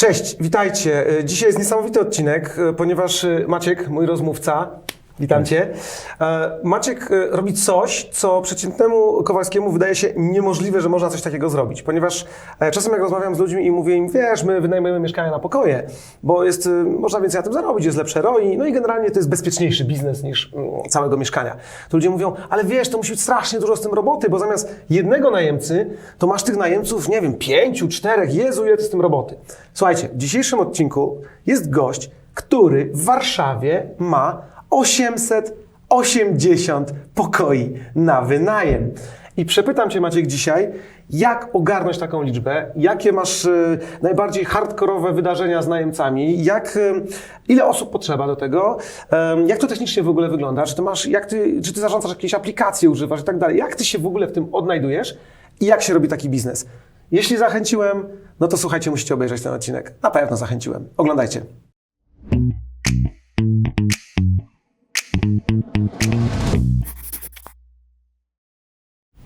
Cześć, witajcie. E, Dzisiaj jest niesamowity odcinek, e, ponieważ e, Maciek, mój rozmówca, witam Cię. E, Maciek e, robi coś, co przeciętnemu Kowalskiemu wydaje się niemożliwe, że można coś takiego zrobić, ponieważ e, czasem jak rozmawiam z ludźmi i mówię im, wiesz, my wynajmujemy mieszkania na pokoje, bo jest, można więcej na tym zarobić, jest lepsze ROI, no i generalnie to jest bezpieczniejszy biznes niż mm, całego mieszkania. To ludzie mówią, ale wiesz, to musi być strasznie dużo z tym roboty, bo zamiast jednego najemcy, to masz tych najemców, nie wiem, pięciu, czterech, Jezu, ile z tym roboty. Słuchajcie, w dzisiejszym odcinku jest gość, który w Warszawie ma 880 pokoi na wynajem. I przepytam Cię, Maciek, dzisiaj, jak ogarnąć taką liczbę, jakie masz y, najbardziej hardkorowe wydarzenia z najemcami, jak, y, ile osób potrzeba do tego, em, jak to technicznie w ogóle wygląda, czy ty, masz, jak ty, czy ty zarządzasz jakieś aplikacje, używasz i tak dalej, jak ty się w ogóle w tym odnajdujesz i jak się robi taki biznes. Jeśli zachęciłem, no to słuchajcie, musicie obejrzeć ten odcinek. Na pewno zachęciłem. Oglądajcie.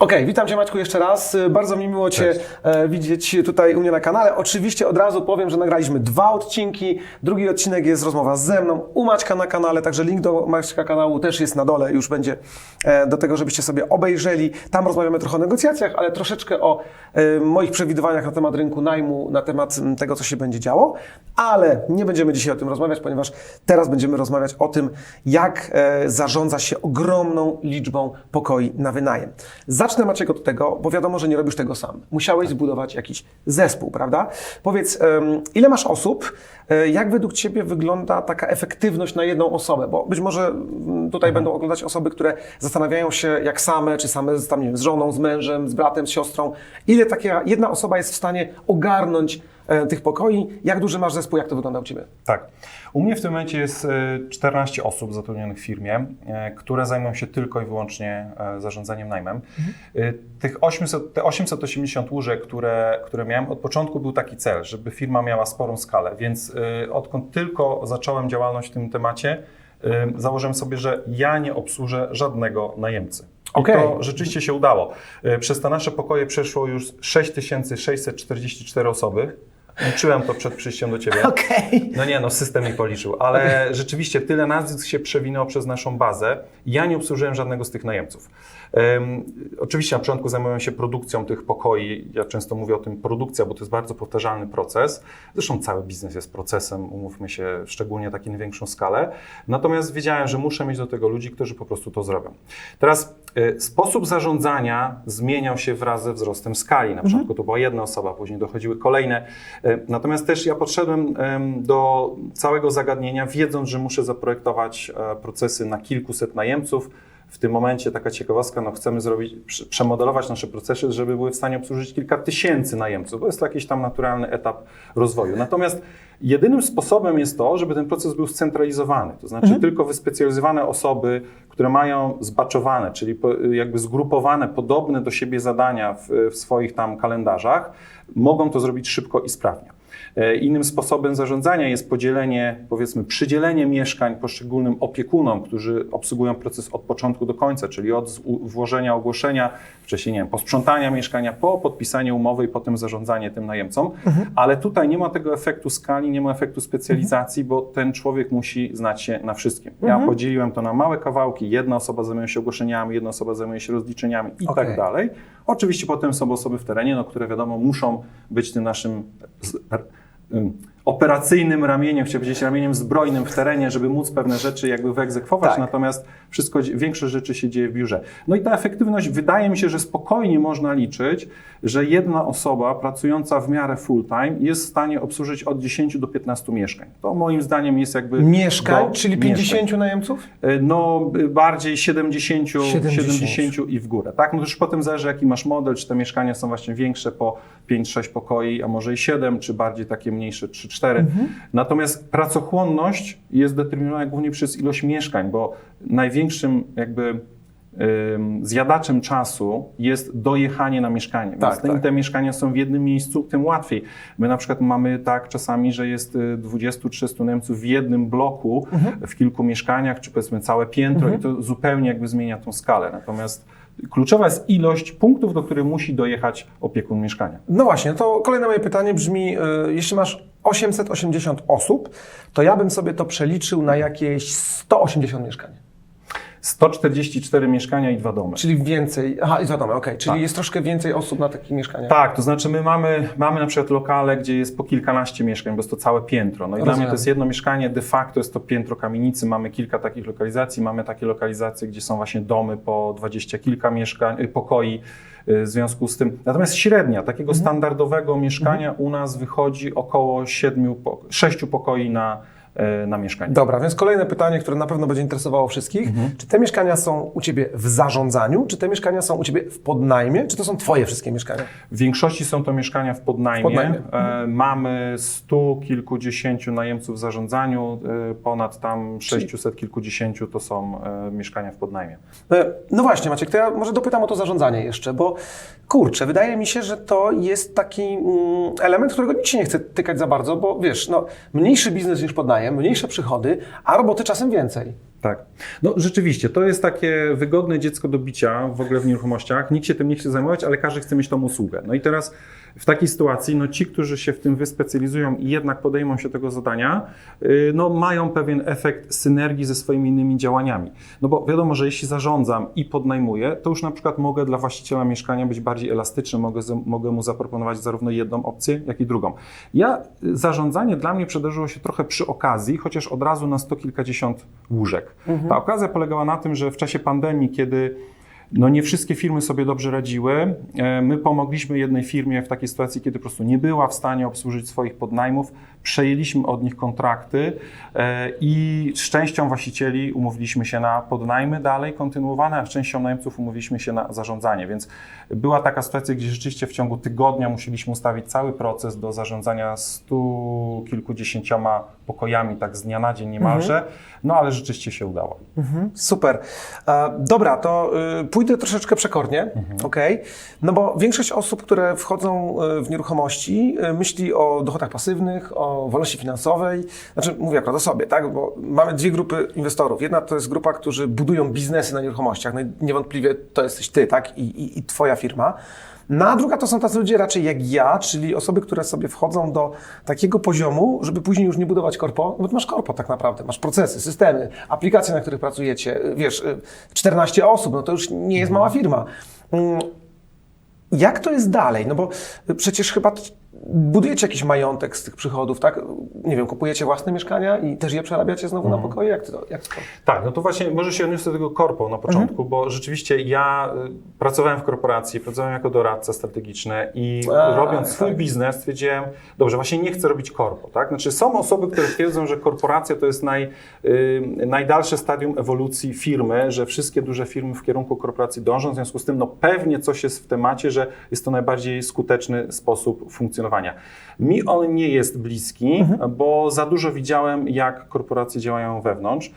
Okej, witam Cię Maćku jeszcze raz. Bardzo mi miło Cię e, widzieć tutaj u mnie na kanale. Oczywiście od razu powiem, że nagraliśmy dwa odcinki. Drugi odcinek jest rozmowa ze mną u Maćka na kanale, także link do Maćka kanału też jest na dole, już będzie e, do tego, żebyście sobie obejrzeli. Tam rozmawiamy trochę o negocjacjach, ale troszeczkę o e, moich przewidywaniach na temat rynku najmu, na temat tego, co się będzie działo. Ale nie będziemy dzisiaj o tym rozmawiać, ponieważ teraz będziemy rozmawiać o tym, jak zarządza się ogromną liczbą pokoi na wynajem. Zacznę Maciek od tego, bo wiadomo, że nie robisz tego sam. Musiałeś zbudować jakiś zespół, prawda? Powiedz, ile masz osób? E, Jak według Ciebie wygląda taka efektywność na jedną osobę? Bo być może mm, tutaj będą oglądać osoby, które zastanawiają się, jak same, czy same z, tam, nie wiem, z żoną, z mężem, z bratem, z siostrą. Ile taka jedna osoba jest w stanie ogarnąć tych pokoi? Jak duży masz zespół? Jak to wygląda u Ciebie? Tak. U mnie w tym momencie jest e, 14 osób zatrudnionych w firmie, e, które zajmują się tylko i wyłącznie e, zarządzaniem najmem. E, Tych 800, te 880 łóżek, które, które miałem, od początku był taki cel, żeby firma miała sporą skalę, więc e, odkąd tylko zacząłem działalność w tym temacie, e, założyłem sobie, że ja nie obsłużę żadnego najemcy. I to rzeczywiście się udało. E, Przez te nasze pokoje przeszło już 6644 osoby. Liczyłem to przed przyjściem do Ciebie. Okej. No nie, no system mi policzył, ale rzeczywiście tyle nazwisk się przewinęło przez naszą bazę. Ja nie obsłużyłem żadnego z tych najemców. Em, oczywiście na początku zajmują się produkcją tych pokoi. Ja często mówię o tym produkcja, bo to jest bardzo powtarzalny proces. Zresztą cały biznes jest procesem, umówmy się, szczególnie taki na większą skalę. Natomiast wiedziałem, że muszę mieć do tego ludzi, którzy po prostu to zrobią. Teraz y, sposób zarządzania zmieniał się wraz ze wzrostem skali. Na początku to była jedna osoba, później dochodziły kolejne. Y, Natomiast też ja podszedłem em, do całego zagadnienia, wiedząc, że muszę zaprojektować e, procesy na kilkuset najemców. W tym momencie taka ciekawostka, no chcemy zrobić, prze- przemodelować nasze procesy, żeby były w stanie obsłużyć kilka tysięcy najemców, bo jest to jakiś tam naturalny etap rozwoju. Natomiast jedynym sposobem jest to, żeby ten proces był scentralizowany, to znaczy tylko wyspecjalizowane osoby, które mają zbaczowane, czyli jakby zgrupowane podobne do siebie zadania w, w swoich tam kalendarzach, mogą to zrobić szybko i sprawnie. E, Innym sposobem zarządzania jest podzielenie, powiedzmy, przydzielenie mieszkań poszczególnym opiekunom, którzy obsługują proces od początku do końca, czyli od włożenia ogłoszenia, wcześniej nie wiem, posprzątania mieszkania, po podpisanie umowy i potem zarządzanie tym najemcom. Ale tutaj nie ma tego efektu skali, nie ma efektu specjalizacji, bo ten człowiek musi znać się na wszystkim. Ja podzieliłem to na małe kawałki. Jedna osoba zajmuje się ogłoszeniami, jedna osoba zajmuje się rozliczeniami i Okej. tak dalej. Oczywiście potem są osoby w terenie, no, które wiadomo muszą być tym naszym z, ym, operacyjnym ramieniem, chciałbym powiedzieć ramieniem zbrojnym w terenie, żeby móc pewne rzeczy jakby wyegzekwować, Tak. natomiast wszystko, większość rzeczy się dzieje w biurze. No i ta efektywność, wydaje mi się, że spokojnie można liczyć, że jedna osoba pracująca w miarę full time jest w stanie obsłużyć od 10 do 15 mieszkań. To moim zdaniem jest jakby... Mieszkań, czyli mieszkań. 50 najemców? Y, No, bardziej 70, 70. 70. i w górę. Tak? No to już potem zależy, jaki masz model, czy te mieszkania są właśnie większe po 5-6 pokoi, a może i 7, czy bardziej takie mniejsze 3-4. Natomiast pracochłonność jest determinowana głównie przez ilość mieszkań, bo największym jakby zjadaczem czasu jest dojechanie na mieszkanie. Tak, Więc te, tak. te mieszkania są w jednym miejscu, tym łatwiej. My na przykład mamy tak czasami, że jest y, 20-30 Niemców w jednym bloku, w kilku mieszkaniach, czy powiedzmy całe piętro i to zupełnie jakby zmienia tą skalę. Natomiast kluczowa jest ilość punktów, do których musi dojechać opiekun mieszkania. No właśnie, to kolejne moje pytanie brzmi, e, jeśli masz 880 osób, to ja bym sobie to przeliczył na jakieś 180 mieszkań. 144 mieszkania i dwa domy. Czyli więcej. Aha, i wiadomo, okej. Czyli Tak. jest troszkę więcej osób na takich mieszkaniach. Tak, to znaczy my mamy, mamy na przykład lokale, gdzie jest po kilkanaście mieszkań, bo jest to całe piętro. No i dla Rozumiem. mnie to jest jedno mieszkanie, de facto jest to piętro kamienicy. Mamy kilka takich lokalizacji. Mamy takie lokalizacje, gdzie są właśnie domy po dwadzieścia kilka mieszkań, y, pokoi. y, W związku z tym, natomiast średnia takiego Mhm. standardowego mieszkania u nas wychodzi około siedmiu, po- sześciu pokoi na, na mieszkanie. Dobra, więc kolejne pytanie, które na pewno będzie interesowało wszystkich. Czy te mieszkania są u Ciebie w zarządzaniu, czy te mieszkania są u Ciebie w podnajmie, czy to są Twoje wszystkie mieszkania? W większości są to mieszkania w podnajmie. W podnajmie. E, mamy stu kilkudziesięciu najemców w zarządzaniu, e, ponad tam 600 kilkudziesięciu to są e, mieszkania w podnajmie. E, No właśnie, Maciek, to ja może dopytam o to zarządzanie jeszcze, bo kurczę, wydaje mi się, że to jest taki mm, element, którego nikt się nie chce tykać za bardzo, bo wiesz, no, mniejszy biznes niż podnajem, mniejsze przychody, a roboty czasem więcej. Tak. No rzeczywiście, to jest takie wygodne dziecko do bicia w ogóle w nieruchomościach. Nikt się tym nie chce zajmować, ale każdy chce mieć tą usługę. No i teraz w takiej sytuacji, no ci, którzy się w tym wyspecjalizują i jednak podejmą się tego zadania, yy, no mają pewien efekt synergii ze swoimi innymi działaniami. No bo wiadomo, że jeśli zarządzam i podnajmuję, to już na przykład mogę dla właściciela mieszkania być bardziej elastyczny, mogę, mogę mu zaproponować zarówno jedną opcję, jak i drugą. Ja, y, zarządzanie dla mnie przydarzyło się trochę przy okazji, chociaż od razu na sto kilkadziesiąt łóżek. Ta okazja polegała na tym, że w czasie pandemii, kiedy no nie wszystkie firmy sobie dobrze radziły. e, My pomogliśmy jednej firmie w takiej sytuacji, kiedy po prostu nie była w stanie obsłużyć swoich podnajmów. Przejęliśmy od nich kontrakty e, i z częścią właścicieli umówiliśmy się na podnajmy dalej kontynuowane, a z częścią najemców umówiliśmy się na zarządzanie. Więc była taka sytuacja, gdzie rzeczywiście w ciągu tygodnia musieliśmy ustawić cały proces do zarządzania stu kilkudziesięcioma pokojami, tak z dnia na dzień niemalże. No ale rzeczywiście się udało. Super. E, dobra, to y, pójdę troszeczkę przekornie, okej? No bo większość osób, które wchodzą y, w nieruchomości, myśli o dochodach pasywnych, o wolności finansowej. Znaczy, mówię akurat o sobie, tak? Bo mamy dwie grupy inwestorów. Jedna to jest grupa, którzy budują biznesy na nieruchomościach. No i niewątpliwie to jesteś ty, tak? I, i, i twoja firma. No a druga to są tacy ludzie raczej jak ja, czyli osoby, które sobie wchodzą do takiego poziomu, żeby później już nie budować korpo, bo ty masz korpo tak naprawdę, masz procesy, systemy, aplikacje, na których pracujecie, wiesz, y, 14 osób, no to już nie jest mała firma. Mm, Jak to jest dalej? No bo przecież chyba budujecie jakiś majątek z tych przychodów, tak? Nie wiem, kupujecie własne mieszkania i też je przerabiacie znowu na pokoje? Jak to? Jak to? Tak, no to właśnie może się odniosę do tego korpo na początku, Mhm. bo rzeczywiście ja y, pracowałem w korporacji, pracowałem jako doradca strategiczny i A, robiąc swój tak. biznes stwierdziłem, dobrze, właśnie nie chcę robić korpo, tak? Znaczy są osoby, które twierdzą, że korporacja to jest naj, y, najdalsze stadium ewolucji firmy, że wszystkie duże firmy w kierunku korporacji dążą, w związku z tym no pewnie coś jest w temacie, że jest to najbardziej skuteczny sposób funkcjonowania. Mi on nie jest bliski, Mhm. bo za dużo widziałem, jak korporacje działają wewnątrz.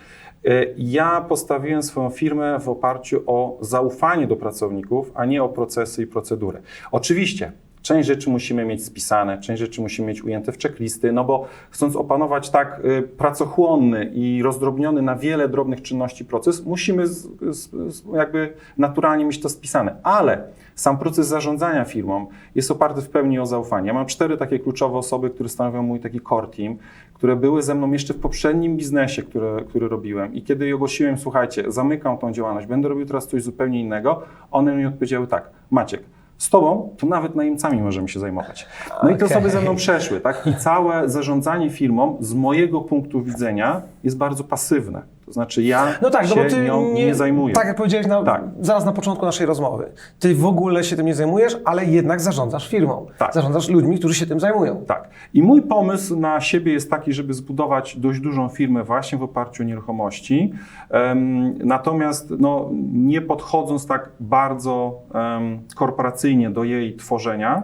Y, Ja postawiłem swoją firmę w oparciu o zaufanie do pracowników, a nie o procesy i procedury. Oczywiście. Część rzeczy musimy mieć spisane, część rzeczy musimy mieć ujęte w checklisty, no bo chcąc opanować tak y, pracochłonny i rozdrobniony na wiele drobnych czynności proces, musimy z, z, jakby naturalnie mieć to spisane. Ale sam proces zarządzania firmą jest oparty w pełni o zaufanie. Ja mam cztery takie kluczowe osoby, które stanowią mój taki core team, które były ze mną jeszcze w poprzednim biznesie, który, który robiłem. I kiedy ogłosiłem, słuchajcie, zamykam tą działalność, będę robił teraz coś zupełnie innego, one mi odpowiedziały tak, Maciek, z tobą to nawet najemcami możemy się zajmować. No i te osoby ze mną przeszły, tak? I całe zarządzanie firmą z mojego punktu widzenia jest bardzo pasywne. To znaczy ja No tak, no się bo ty nią nie, zajmuję. Tak jak powiedziałeś na, Tak. zaraz na początku naszej rozmowy. Ty w ogóle się tym nie zajmujesz, ale jednak zarządzasz firmą. Tak. Zarządzasz ludźmi, którzy się tym zajmują. Tak. I mój pomysł na siebie jest taki, żeby zbudować dość dużą firmę właśnie w oparciu o nieruchomości. Em, natomiast no, nie podchodząc tak bardzo em, korporacyjnie do jej tworzenia.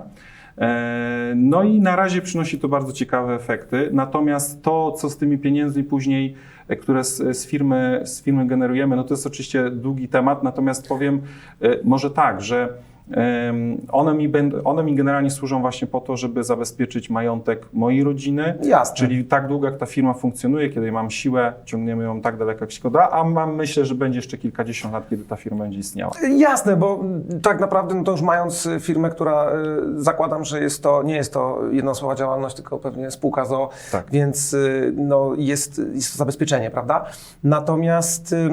E, No i na razie przynosi to bardzo ciekawe efekty. Natomiast to, co z tymi pieniędzmi później, które z, z, firmy, z firmy generujemy, no to jest oczywiście długi temat. Natomiast powiem e, może tak, że One mi, będ- one mi generalnie służą właśnie po to, żeby zabezpieczyć majątek mojej rodziny, Jasne. czyli tak długo jak ta firma funkcjonuje, kiedy mam siłę, ciągniemy ją tak daleko jak się da, a mam myślę, że będzie jeszcze kilkadziesiąt lat, kiedy ta firma będzie istniała. Jasne, bo tak naprawdę no to już mając firmę, która y, zakładam, że jest to, nie jest to jednoosobowa działalność, tylko pewnie spółka ZO, Tak. więc y, no, jest, jest to zabezpieczenie, prawda? Natomiast e,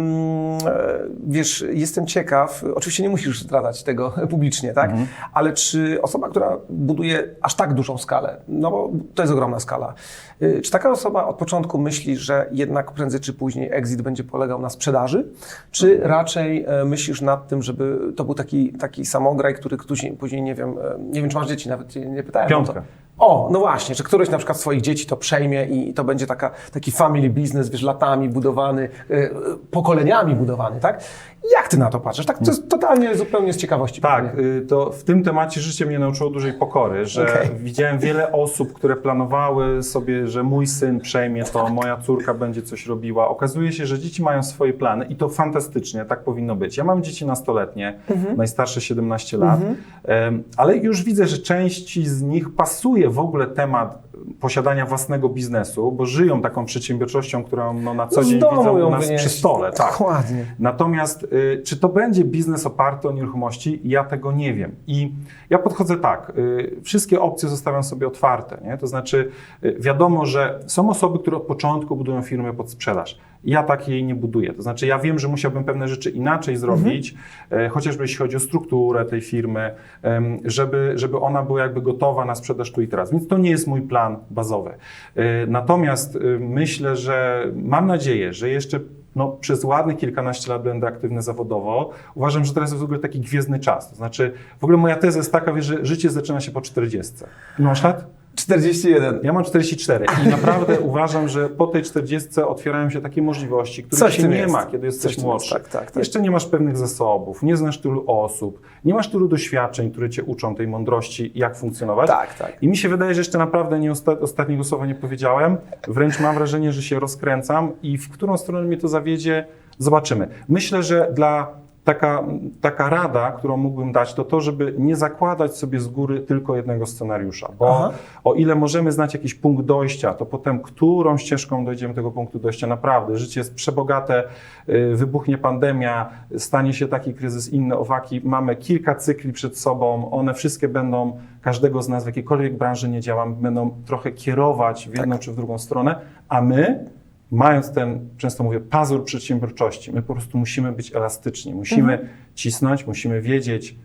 wiesz, jestem ciekaw, oczywiście nie musisz zdradzać tego publicznie, tak? Ale czy osoba, która buduje aż tak dużą skalę, no bo to jest ogromna skala, y, czy taka osoba od początku myśli, że jednak prędzej czy później exit będzie polegał na sprzedaży, czy raczej e, myślisz nad tym, żeby to był taki, taki samograj, który później, później nie wiem, e, nie wiem, czy masz dzieci, nawet nie pytałem. to. O, no właśnie, że któryś na przykład swoich dzieci to przejmie i to będzie taka, taki family business, wiesz, latami budowany, e, pokoleniami budowany, tak? Jak ty na to patrzysz? Tak, to jest totalnie zupełnie z ciekawości. Tak, pytanie. y, to w tym temacie życie mnie nauczyło dużej pokory, że Okej. widziałem wiele osób, które planowały sobie, że mój syn przejmie to, moja córka będzie coś robiła. Okazuje się, że dzieci mają swoje plany i to fantastycznie, tak powinno być. Ja mam dzieci nastoletnie, najstarsze 17 lat, em, ale już widzę, że części z nich pasuje w ogóle temat posiadania własnego biznesu, bo żyją taką przedsiębiorczością, którą no, na co Z dzień widzą u nas wynieść. przy stole. Tak. Dokładnie. Natomiast y, czy to będzie biznes oparty o nieruchomości? Ja tego nie wiem. I ja podchodzę tak, y, wszystkie opcje zostawiam sobie otwarte. Nie? To znaczy, y, wiadomo, że są osoby, które od początku budują firmę pod sprzedaż. Ja takiej nie buduję. To znaczy, ja wiem, że musiałbym pewne rzeczy inaczej zrobić, e, chociażby jeśli chodzi o strukturę tej firmy, żeby, żeby ona była jakby gotowa na sprzedaż tu i teraz. Więc to nie jest mój plan bazowy. E, Natomiast y, myślę, że mam nadzieję, że jeszcze no, przez ładnych kilkanaście lat będę aktywny zawodowo. Uważam, że teraz jest w ogóle taki gwiezdny czas. To znaczy, w ogóle moja teza jest taka, że życie zaczyna się po 40. Ile masz lat? 41. Ja mam 44 i naprawdę uważam, że po tej 40 otwierają się takie możliwości, których Coś się nie jest. ma, kiedy jesteś młodszy. jest, tak, tak, tak. Jeszcze nie masz pewnych zasobów, nie znasz tylu osób, nie masz tylu doświadczeń, które cię uczą tej mądrości, jak funkcjonować. Tak, tak. I mi się wydaje, że jeszcze naprawdę nie osta ostatniego słowa nie powiedziałem. Wręcz mam wrażenie, że się rozkręcam i w którą stronę mnie to zawiedzie, zobaczymy. Myślę, że dla taka, taka rada, którą mógłbym dać, to to, żeby nie zakładać sobie z góry tylko jednego scenariusza, bo Aha. o ile możemy znać jakiś punkt dojścia, to potem którą ścieżką dojdziemy do tego punktu dojścia, naprawdę życie jest przebogate, y, wybuchnie pandemia, stanie się taki kryzys, inne owaki, mamy kilka cykli przed sobą, one wszystkie będą, każdego z nas w jakiejkolwiek branży nie działam, będą trochę kierować w jedną czy w drugą stronę, a my mając ten, często mówię, pazur przedsiębiorczości, my po prostu musimy być elastyczni, musimy cisnąć, musimy wiedzieć,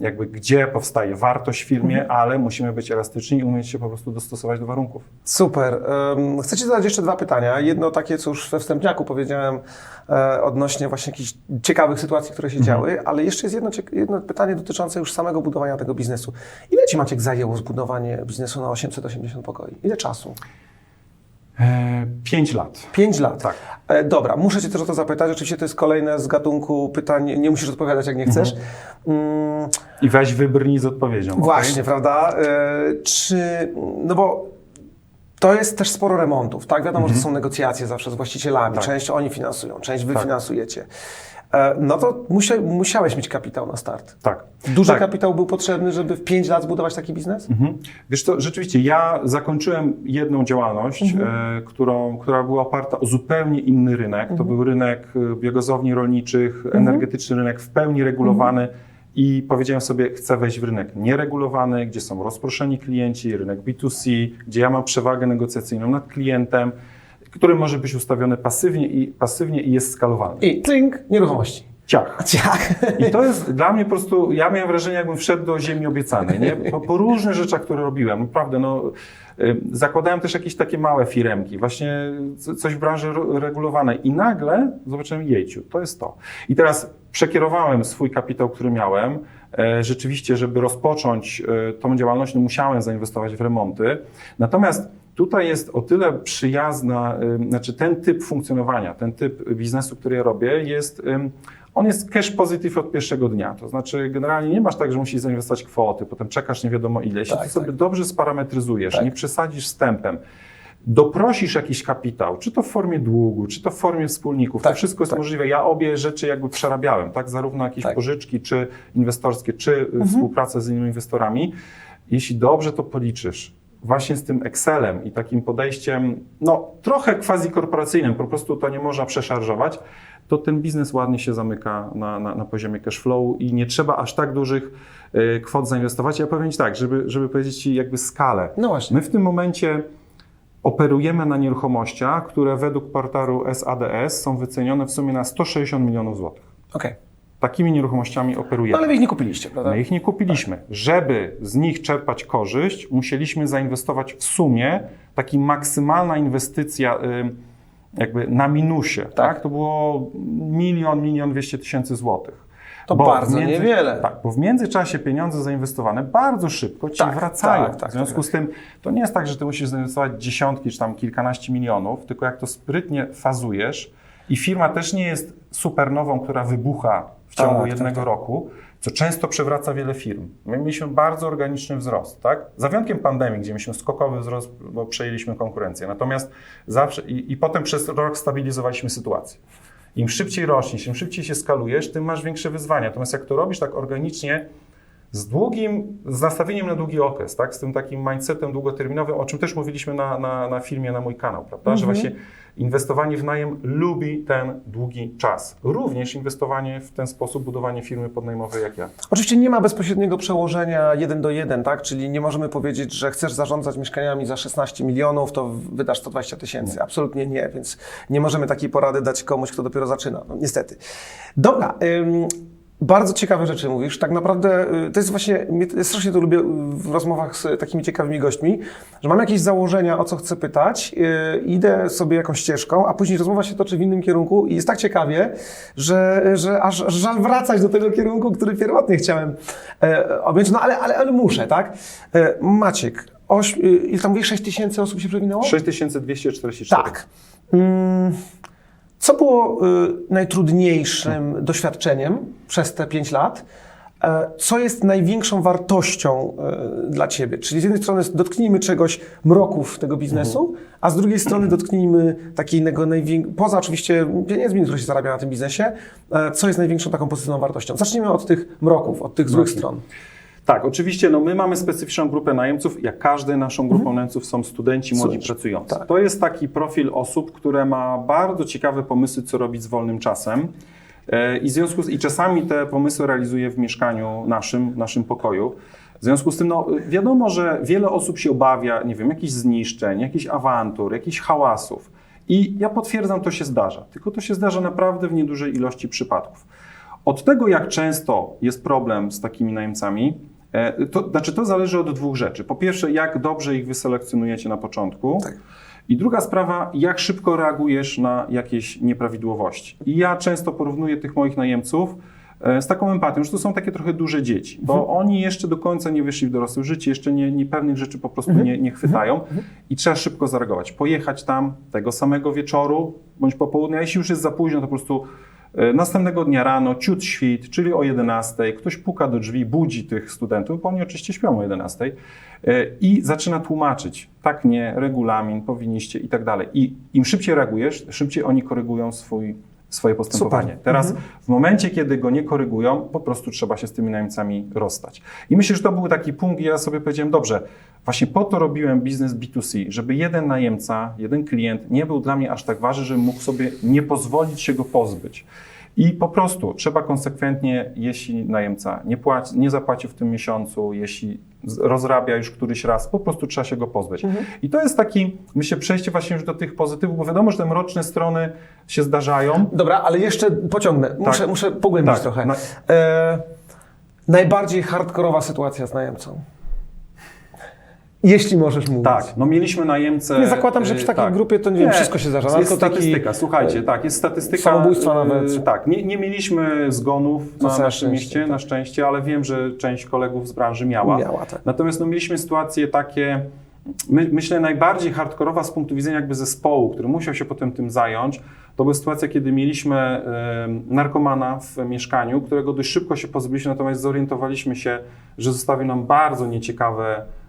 jakby gdzie powstaje wartość w firmie, ale musimy być elastyczni i umieć się po prostu dostosować do warunków. Super. Chcę Ci zadać jeszcze dwa pytania. Jedno takie, co już we wstępniaku powiedziałem e, odnośnie właśnie jakichś ciekawych sytuacji, które się Mhm. działy, ale jeszcze jest jedno, jedno pytanie dotyczące już samego budowania tego biznesu. Ile Ci Maciek zajęło zbudowanie biznesu na 880 pokoi? Ile czasu? E, pięć lat. Pięć lat. Tak. E, dobra, muszę Cię też o to zapytać. Oczywiście to jest kolejne z gatunku pytań. Nie musisz odpowiadać, jak nie chcesz. Mm, I weź wybrnij z odpowiedzią. Właśnie, prawda? E, czy, no bo to jest też sporo remontów, tak? Wiadomo, że to są negocjacje zawsze z właścicielami. Tak. Część oni finansują, część wy Tak. finansujecie. E, no to musia, musiałeś mieć kapitał na start. Tak. Duży tak. kapitał był potrzebny, żeby w 5 lat zbudować taki biznes? Mhm. Wiesz co, rzeczywiście, ja zakończyłem jedną działalność, Mhm. e, którą, która była oparta o zupełnie inny rynek. Mhm. To był rynek e, biogazowni rolniczych, energetyczny rynek w pełni regulowany. Mhm. I powiedziałem sobie, chcę wejść w rynek nieregulowany, gdzie są rozproszeni klienci, rynek B2C, gdzie ja mam przewagę negocjacyjną nad klientem, który może być ustawiony pasywnie i, pasywnie i jest skalowalny. I clink, nieruchomości. Ciach. Ciach. I to jest dla mnie po prostu, ja miałem wrażenie, jakbym wszedł do ziemi obiecanej, nie? Po, po różnych rzeczach, które robiłem, naprawdę, no, zakładałem też jakieś takie małe firemki, właśnie co- coś w branży regulowanej i nagle zobaczyłem, jejciu, to jest to. I teraz przekierowałem swój kapitał, który miałem, e, rzeczywiście, żeby rozpocząć e, tą działalność, no musiałem zainwestować w remonty, natomiast Tutaj jest o tyle przyjazna, ym, znaczy ten typ funkcjonowania, ten typ biznesu, który ja robię, jest, ym, on jest cash positive od pierwszego dnia. To znaczy, generalnie nie masz tak, że musisz zainwestować kwoty, potem czekasz nie wiadomo ile. Jeśli Tak, ty sobie tak. dobrze sparametryzujesz, Tak. nie przesadzisz tempem, doprosisz jakiś kapitał, czy to w formie długu, czy to w formie wspólników, to Tak, wszystko jest tak. możliwe. Ja obie rzeczy jakby przerabiałem, tak? Zarówno jakieś Tak. pożyczki, czy inwestorskie, czy Mhm. y, współpracę z innymi inwestorami. Jeśli dobrze to policzysz, właśnie z tym Excelem i takim podejściem, no trochę quasi-korporacyjnym, po prostu to nie można przeszarżować, to ten biznes ładnie się zamyka na, na, na poziomie cash flow i nie trzeba aż tak dużych y, kwot zainwestować. Ja powiem Ci tak, żeby, żeby powiedzieć Ci jakby skalę. No właśnie. My w tym momencie operujemy na nieruchomościach, które według portalu SADS są wycenione w sumie na 160 milionów złotych. Okej. Takimi nieruchomościami operujemy. No ale wy ich nie kupiliście, prawda? My ich nie kupiliśmy. Żeby z nich czerpać korzyść, musieliśmy zainwestować w sumie taki maksymalna inwestycja ym, jakby na minusie. Tak. To było milion, milion dwieście tysięcy złotych. To Bo bardzo między- niewiele. Tak, bo w międzyczasie pieniądze zainwestowane bardzo szybko ci Tak, wracają. tak, tak, w związku tak. z tym to nie jest tak, że ty musisz zainwestować dziesiątki czy tam kilkanaście milionów, tylko jak to sprytnie fazujesz i firma też nie jest supernową, która wybucha w ciągu Tak, tak, jednego tak. roku, co często przewraca wiele firm. My mieliśmy bardzo organiczny wzrost, tak? Za wyjątkiem pandemii, gdzie mieliśmy skokowy wzrost, bo przejęliśmy konkurencję. Natomiast zawsze i, i potem przez rok stabilizowaliśmy sytuację. Im szybciej rośniesz, im szybciej się skalujesz, tym masz większe wyzwania. Natomiast jak to robisz tak organicznie, z długim, z nastawieniem na długi okres, tak? z tym takim mindsetem długoterminowym, o czym też mówiliśmy na, na, na filmie na mój kanał, prawda? że właśnie inwestowanie w najem lubi ten długi czas. Również inwestowanie w ten sposób, budowanie firmy podnajmowej jak ja. Oczywiście nie ma bezpośredniego przełożenia jeden do jeden, tak? Czyli nie możemy powiedzieć, że chcesz zarządzać mieszkaniami za 16 milionów, to wydasz 120 tysięcy. Absolutnie nie, więc nie możemy takiej porady dać komuś, kto dopiero zaczyna. No, niestety. Dobra. Ym, bardzo ciekawe rzeczy mówisz. Tak naprawdę y, to jest właśnie, ja strasznie to lubię y, w rozmowach z takimi ciekawymi gośćmi, że mam jakieś założenia, o co chcę pytać, yy, idę sobie jakąś ścieżką, a później rozmowa się toczy w innym kierunku i jest tak ciekawie, że, że aż żal wracać do tego kierunku, który pierwotnie chciałem e, objąć, no ale, ale, ale muszę, tak? E, Maciek, oś, y, ile tam mówisz, 6 tysięcy osób się przewinęło? 6244. Tak. Mm, Co było y, najtrudniejszym doświadczeniem przez te 5 lat? E, Co jest największą wartością y, dla Ciebie? Czyli z jednej strony dotknijmy czegoś mroków tego biznesu, a z drugiej strony dotknijmy takiego największego, poza oczywiście pieniędzmi, które się zarabia na tym biznesie, e, co jest największą taką pozytywną wartością? Zacznijmy od tych mroków, od tych złych stron. Tak, oczywiście, no my mamy specyficzną grupę najemców. Jak każdy naszą grupą najemców są studenci, młodzi pracujący. tak. To jest taki profil osób, które ma bardzo ciekawe pomysły, co robić z wolnym czasem. E, I, w związku z, I czasami te pomysły realizuje w mieszkaniu naszym, naszym pokoju. W związku z tym, no, wiadomo, że wiele osób się obawia, nie wiem, jakichś zniszczeń, jakichś awantur, jakichś hałasów. I ja potwierdzam, to się zdarza. Tylko to się zdarza naprawdę w niedużej ilości przypadków. Od tego, jak często jest problem z takimi najemcami, to znaczy to zależy od dwóch rzeczy. Po pierwsze, jak dobrze ich wyselekcjonujecie na początku. Tak. I druga sprawa, jak szybko reagujesz na jakieś nieprawidłowości. I ja często porównuję tych moich najemców e, z taką empatią, że to są takie trochę duże dzieci, bo oni jeszcze do końca nie wyszli w dorosłe życie, jeszcze nie, nie pewnych rzeczy po prostu nie, nie chwytają i trzeba szybko zareagować. Pojechać tam tego samego wieczoru bądź popołudnia, jeśli już jest za późno, to po prostu e, następnego dnia rano, ciut świt, czyli o 11, ktoś puka do drzwi, budzi tych studentów, bo oni oczywiście śpią o 11 e, i zaczyna tłumaczyć, tak nie, regulamin, powinniście i tak dalej. I im szybciej reagujesz, szybciej oni korygują swój, swoje postępowanie. Super. Teraz w momencie, kiedy go nie korygują, po prostu trzeba się z tymi najemcami rozstać. I myślę, że to był taki punkt, gdzie ja sobie powiedziałem, dobrze, właśnie po to robiłem biznes B2C, żeby jeden najemca, jeden klient nie był dla mnie aż tak ważny, żebym mógł sobie nie pozwolić się go pozbyć. I po prostu trzeba konsekwentnie, jeśli najemca nie, płaci, nie zapłaci w tym miesiącu, jeśli rozrabia już któryś raz, po prostu trzeba się go pozbyć. I to jest taki, myślę, przejście właśnie już do tych pozytywów, bo wiadomo, że te mroczne strony się zdarzają. Dobra, ale jeszcze pociągnę. Muszę, muszę pogłębić Tak. trochę. No- E, najbardziej hardkorowa sytuacja z najemcą. Jeśli możesz mówić. Tak, no mieliśmy najemcę. Nie zakładam, że y, przy takiej grupie to nie wiem, wszystko się zdarza, Jest tylko taki- statystyka, słuchajcie, tak, jest statystyka. Samobójstwa y, nawet. Tak, nie, nie mieliśmy zgonów To na całe naszym szczęście, mieście, tak. na szczęście, ale wiem, że część kolegów z branży miała. Miała, tak. Natomiast no, mieliśmy sytuacje takie, my, myślę, najbardziej hardkorowa z punktu widzenia jakby zespołu, który musiał się potem tym zająć, to była sytuacja, kiedy mieliśmy em, narkomana w mieszkaniu, którego dość szybko się pozbyliśmy, natomiast zorientowaliśmy się, że zostawił nam bardzo nieciekawe y,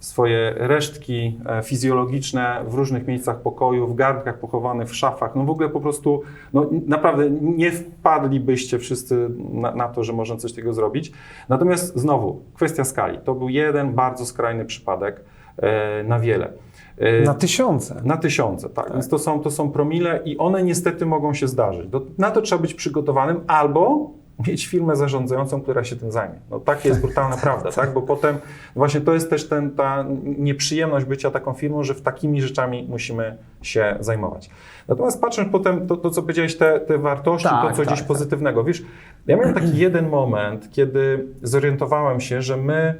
swoje resztki e, fizjologiczne w różnych miejscach pokoju, w garnkach pochowanych, w szafach. No w ogóle po prostu, no naprawdę nie wpadlibyście wszyscy na, na to, że można coś takiego zrobić. Natomiast znowu, kwestia skali. To był jeden bardzo skrajny przypadek e, na wiele. E, Na tysiące. na tysiące, tak. Więc to są, to są promile i one niestety mogą się zdarzyć. Do, na to trzeba być przygotowanym albo mieć firmę zarządzającą, która się tym zajmie. No taka jest brutalna prawda, tak? Bo potem właśnie to jest też ten, ta nieprzyjemność bycia taką firmą, że w takimi rzeczami musimy się zajmować. Natomiast patrząc potem to, to co powiedziałeś, te, te wartości, Tak, to co tak, gdzieś tak. pozytywnego. Wiesz, ja miałem taki jeden moment, kiedy zorientowałem się, że my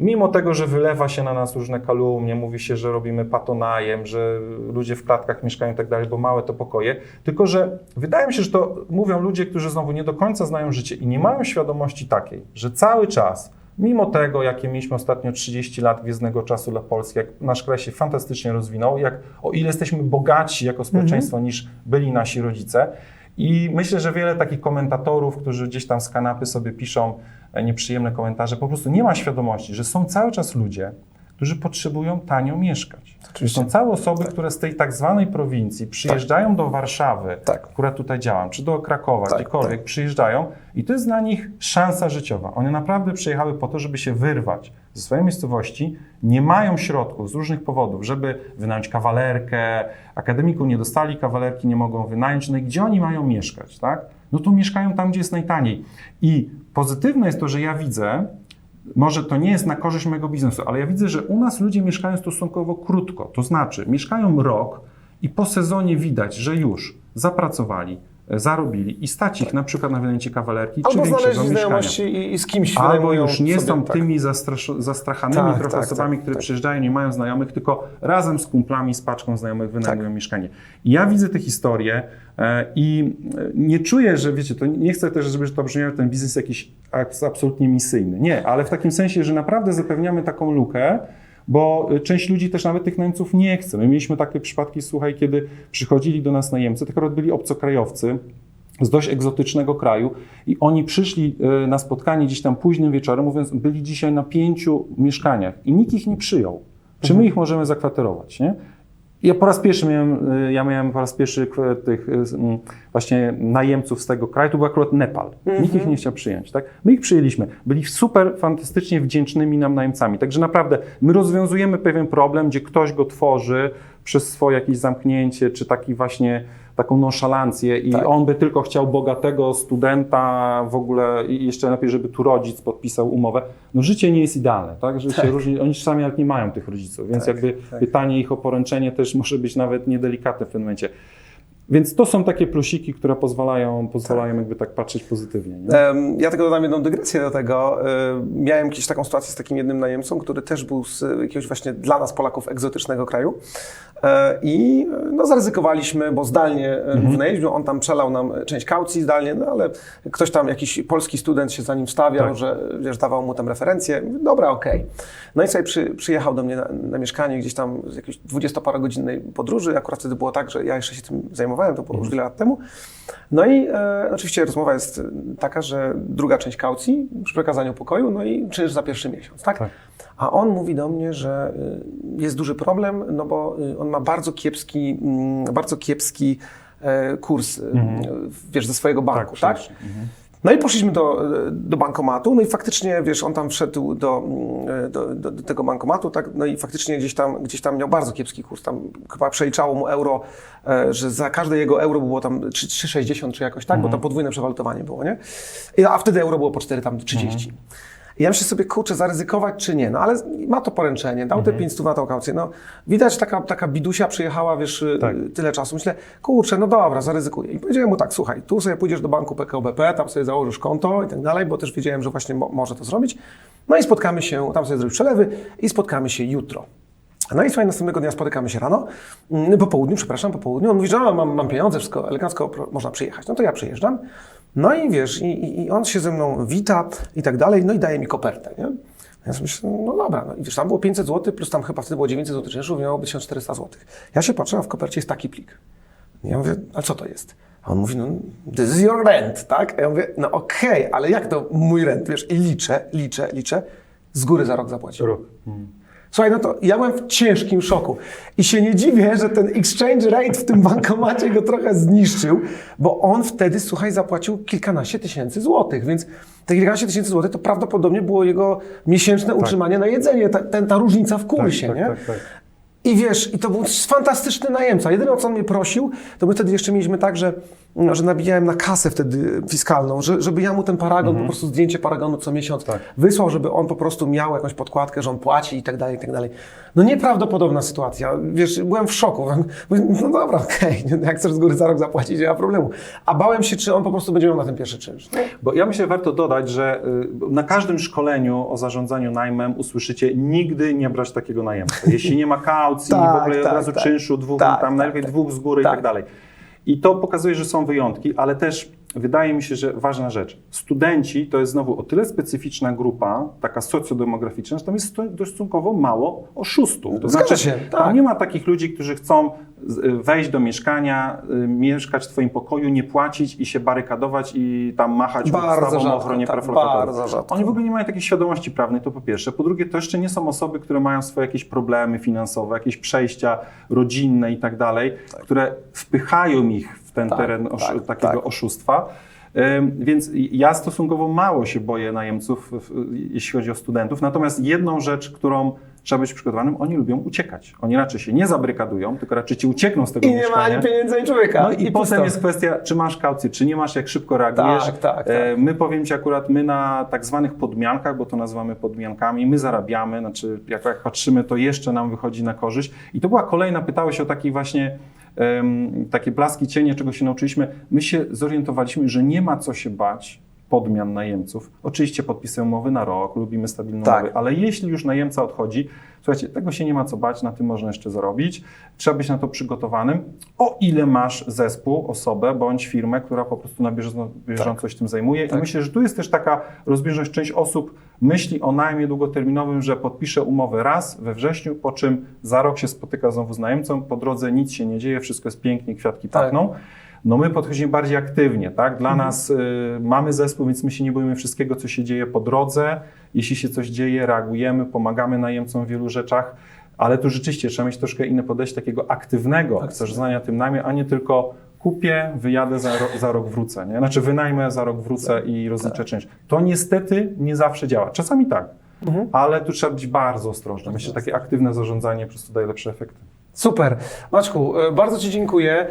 Mimo tego, że wylewa się na nas różne kalumnie, mówi się, że robimy patonajem, że ludzie w klatkach mieszkają i tak dalej, bo małe to pokoje, tylko że wydaje mi się, że to mówią ludzie, którzy znowu nie do końca znają życie i nie mają świadomości takiej, że cały czas, mimo tego, jakie mieliśmy ostatnio 30 lat gwiezdnego czasu dla Polski, jak nasz kraj się fantastycznie rozwinął, jak o ile jesteśmy bogaci jako społeczeństwo niż byli nasi rodzice, i myślę, że wiele takich komentatorów, którzy gdzieś tam z kanapy sobie piszą e, nieprzyjemne komentarze, po prostu nie ma świadomości, że są cały czas ludzie, którzy potrzebują tanio mieszkać. Oczywiście. Są całe osoby, które z tej tak zwanej prowincji przyjeżdżają do Warszawy, Tak. która tutaj działam, czy do Krakowa, Tak, gdziekolwiek, przyjeżdżają i to jest dla nich szansa życiowa. One naprawdę przyjechały po to, żeby się wyrwać ze swojej miejscowości, nie mają środków z różnych powodów, żeby wynająć kawalerkę, akademiku nie dostali kawalerki, nie mogą wynająć, no i gdzie oni mają mieszkać, tak? No to mieszkają tam, gdzie jest najtaniej. I pozytywne jest to, że ja widzę, może to nie jest na korzyść mojego biznesu, ale ja widzę, że u nas ludzie mieszkają stosunkowo krótko. To znaczy, mieszkają rok i po sezonie widać, że już zapracowali, zarobili i stać ich na przykład na wynajęcie kawalerki czy Albo większego znaleźli mieszkania. i, i z kimś Albo już nie sobie, są tak. tymi zastrachanymi Tak, trochę tak, osobami, tak, które tak. przyjeżdżają, nie mają znajomych, tylko razem z kumplami, z paczką znajomych wynajmują mieszkanie. I ja widzę te historie e, i e, nie czuję, że wiecie, to nie chcę też, żeby to brzmiało, ten biznes jakiś abs- absolutnie misyjny. Nie, ale w takim sensie, że naprawdę zapewniamy taką lukę, bo y, część ludzi też nawet tych najemców nie chce. My mieliśmy takie przypadki, słuchaj, kiedy przychodzili do nas najemcy, akurat byli obcokrajowcy, z dość egzotycznego kraju i oni przyszli y, na spotkanie gdzieś tam późnym wieczorem, mówiąc, byli dzisiaj na pięciu mieszkaniach i nikt ich nie przyjął. Czy my ich możemy zakwaterować, nie? Ja po raz pierwszy miałem, y, ja miałem po raz pierwszy tych y, mm, właśnie najemców z tego kraju, to był akurat Nepal. Nikt ich nie chciał przyjąć, tak? My ich przyjęliśmy. Byli super, fantastycznie wdzięcznymi nam najemcami. Także naprawdę my rozwiązujemy pewien problem, gdzie ktoś go tworzy przez swoje jakieś zamknięcie, czy taki właśnie taką nonszalancję i Tak. on by tylko chciał bogatego studenta w ogóle i jeszcze lepiej, żeby tu rodzic podpisał umowę. No życie nie jest idealne, tak? Życie Tak. różni, oni sami nawet nie mają tych rodziców, więc Tak, jakby tak. pytanie ich o poręczenie też może być nawet niedelikatne w tym momencie. Więc to są takie plusiki, które pozwalają, pozwalają jakby tak patrzeć pozytywnie. Nie? Ja tylko dodam jedną dygresję do tego. Em, Miałem kiedyś taką sytuację z takim jednym najemcą, który też był z jakiegoś właśnie dla nas Polaków egzotycznego kraju. E, I no, zaryzykowaliśmy, bo zdalnie e, wynajęliśmy. On tam przelał nam część kaucji zdalnie, no ale ktoś tam, jakiś polski student się za nim stawiał, Tak. że wiesz, dawał mu tam referencję. Dobra, okej. No i sobie przy, przyjechał do mnie na, na mieszkanie gdzieś tam z jakiejś dwudziestoparogodzinnej podróży. Akurat wtedy było tak, że ja jeszcze się tym zajmowałem, to było już wiele lat temu. No i e, oczywiście rozmowa jest e, taka, że druga część kaucji przy przekazaniu pokoju, no i czynsz za pierwszy miesiąc, tak? Tak. A on mówi do mnie, że y, jest duży problem, no bo y, on ma bardzo kiepski, mm, bardzo kiepski e, kurs, y, wiesz, ze swojego banku, tak? Mhm. No i poszliśmy do, do bankomatu, no i faktycznie, wiesz, on tam wszedł do, mm, do, do, do tego bankomatu, tak, no i faktycznie gdzieś tam, gdzieś tam miał bardzo kiepski kurs, tam chyba przeliczało mu euro, e, że za każde jego euro było tam 3 3,60 czy jakoś tak, bo tam podwójne przewalutowanie było, nie? A wtedy euro było po 4 tam 30. I ja myślę sobie, kurczę, zaryzykować czy nie, no ale ma to poręczenie, dał te 500 na tą kaucję, no widać taka, taka bidusia przyjechała, wiesz, y, Tak. tyle czasu, myślę, kurczę, no dobra, zaryzykuję. I powiedziałem mu tak, słuchaj, tu sobie pójdziesz do banku PKO BP, tam sobie założysz konto i tak dalej, bo też wiedziałem, że właśnie mo może to zrobić. No i spotkamy się, tam sobie zrobisz przelewy i spotkamy się jutro. No i słuchaj, następnego dnia spotykamy się rano, mm, po południu, przepraszam, po południu. On mówi, że no, mam, mam pieniądze, wszystko elegancko, można przyjechać. No to ja przyjeżdżam. No i wiesz, i, i- on się ze mną wita i tak dalej, no i daje mi kopertę, nie? Ja sobie myślę, no dobra, no i wiesz, tam było 500 zł, plus tam chyba wtedy było 900 zł czynszu, miało być 1400 zł. Ja się patrzę, a w kopercie jest taki plik. Ja mówię, a co to jest? A on mówi, no this is your rent, tak? A ja mówię, no okej, ale jak to mój rent, wiesz? I liczę, liczę, liczę. z góry za rok zapłacił. Rok. Słuchaj, no to ja byłem w ciężkim szoku. I się nie dziwię, że ten exchange rate w tym bankomacie go trochę zniszczył, bo on wtedy, słuchaj, zapłacił kilkanaście tysięcy złotych, więc te kilkanaście tysięcy złotych to prawdopodobnie było jego miesięczne utrzymanie na jedzenie, ta, ten, ta różnica w kursie, tak, nie? tak, tak. I wiesz, i to był fantastyczny najemca. Jedyne, o co on mnie prosił, to my wtedy jeszcze mieliśmy tak, że, no, że nabijałem na kasę wtedy fiskalną, że, żeby ja mu ten paragon, po prostu zdjęcie paragonu co miesiąc Mhm. Tak. wysłał, żeby on po prostu miał jakąś podkładkę, że on płaci i tak dalej, i tak dalej. No nieprawdopodobna sytuacja. Wiesz, byłem w szoku. No dobra, okej, jak chcesz z góry za rok zapłacić, nie ma problemu. A bałem się, czy on po prostu będzie miał na ten pierwszy czynsz. No. Bo ja myślę, warto dodać, że y, na każdym szkoleniu o zarządzaniu najmem usłyszycie nigdy nie brać takiego najemcy. Jeśli nie ma kaucji, Tak, w ogóle tak, od razu tak. czynszu, dwóch, Tak, tam tak, najlepiej tak. dwóch z góry i Tak. tak dalej. I to pokazuje, że są wyjątki, ale też wydaje mi się, że ważna rzecz. Studenci to jest znowu o tyle specyficzna grupa, taka socjodemograficzna, że tam jest sto- stosunkowo mało oszustów. To Zgadza znaczy, się, tam tak. nie ma takich ludzi, którzy chcą y, wejść do mieszkania, y, mieszkać w twoim pokoju, nie płacić i się barykadować i tam machać Bardzo ustawą o rzadko, ochronie tak, praw lokatorów. Oni w ogóle nie mają takiej świadomości prawnej, to po pierwsze. Po drugie, to jeszcze nie są osoby, które mają swoje jakieś problemy finansowe, jakieś przejścia rodzinne i tak dalej, które wpychają ich w ten Tak, teren osz- tak, takiego tak. oszustwa. Więc ja stosunkowo mało się boję najemców, jeśli chodzi o studentów. Natomiast jedną rzecz, którą trzeba być przygotowanym, oni lubią uciekać. Oni raczej się nie zabrykadują, tylko raczej ci uciekną z tego I nie ma mieszkania. ani pieniędzy, ani człowieka. No i, potem pusto. jest kwestia, czy masz kaucję, czy nie masz, jak szybko reagujesz. Tak, tak, tak. E, My powiem Ci akurat, my na tak zwanych podmiankach, bo to nazywamy podmiankami, my zarabiamy, znaczy jak, jak patrzymy, to jeszcze nam wychodzi na korzyść. I to była kolejna, pytałeś o taki właśnie takie blaski cienie, czego się nauczyliśmy. My się zorientowaliśmy, że nie ma co się bać podmian najemców. Oczywiście podpisują umowy na rok, lubimy stabilne Tak. umowy, ale jeśli już najemca odchodzi, słuchajcie, tego się nie ma co bać, na tym można jeszcze zarobić. Trzeba być na to przygotowanym. O ile masz zespół, osobę bądź firmę, która po prostu na bieżąco, bieżąco się tym zajmuje. Tak. I myślę, że tu jest też taka rozbieżność. Część osób myśli o najmie długoterminowym, że podpisze umowę raz we wrześniu, po czym za rok się spotyka znowu z najemcą, po drodze nic się nie dzieje, wszystko jest pięknie, kwiatki Tak. pachną. No my podchodzimy bardziej aktywnie, tak? Dla nas y, mamy zespół, więc my się nie boimy wszystkiego, co się dzieje po drodze. Jeśli się coś dzieje, reagujemy, pomagamy najemcom w wielu rzeczach, ale tu rzeczywiście trzeba mieć troszkę inne podejście takiego aktywnego zarządzania tym najmie, a nie tylko kupię, wyjadę, za, ro, za rok wrócę, nie? Znaczy wynajmę, za rok wrócę i rozliczę czynsz. To niestety nie zawsze działa. Czasami tak, ale tu trzeba być bardzo ostrożny. Myślę, że takie aktywne zarządzanie po prostu daje lepsze efekty. Super. Maczku, e, bardzo Ci dziękuję.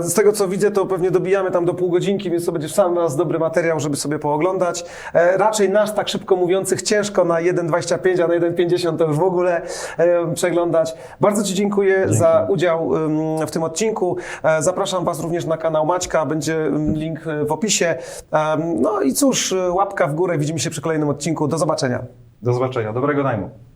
Z tego co widzę, to pewnie dobijamy tam do pół godzinki, więc to będzie w sam raz dobry materiał, żeby sobie pooglądać. E, Raczej nas tak szybko mówiących ciężko na 1,25, a na 1,50 to już w ogóle e, przeglądać. Bardzo Ci dziękuję za udział w tym odcinku. Zapraszam Was również na kanał Maćka, będzie link w opisie. No i cóż, łapka w górę, widzimy się przy kolejnym odcinku. Do zobaczenia. Do zobaczenia. Dobrego najmu.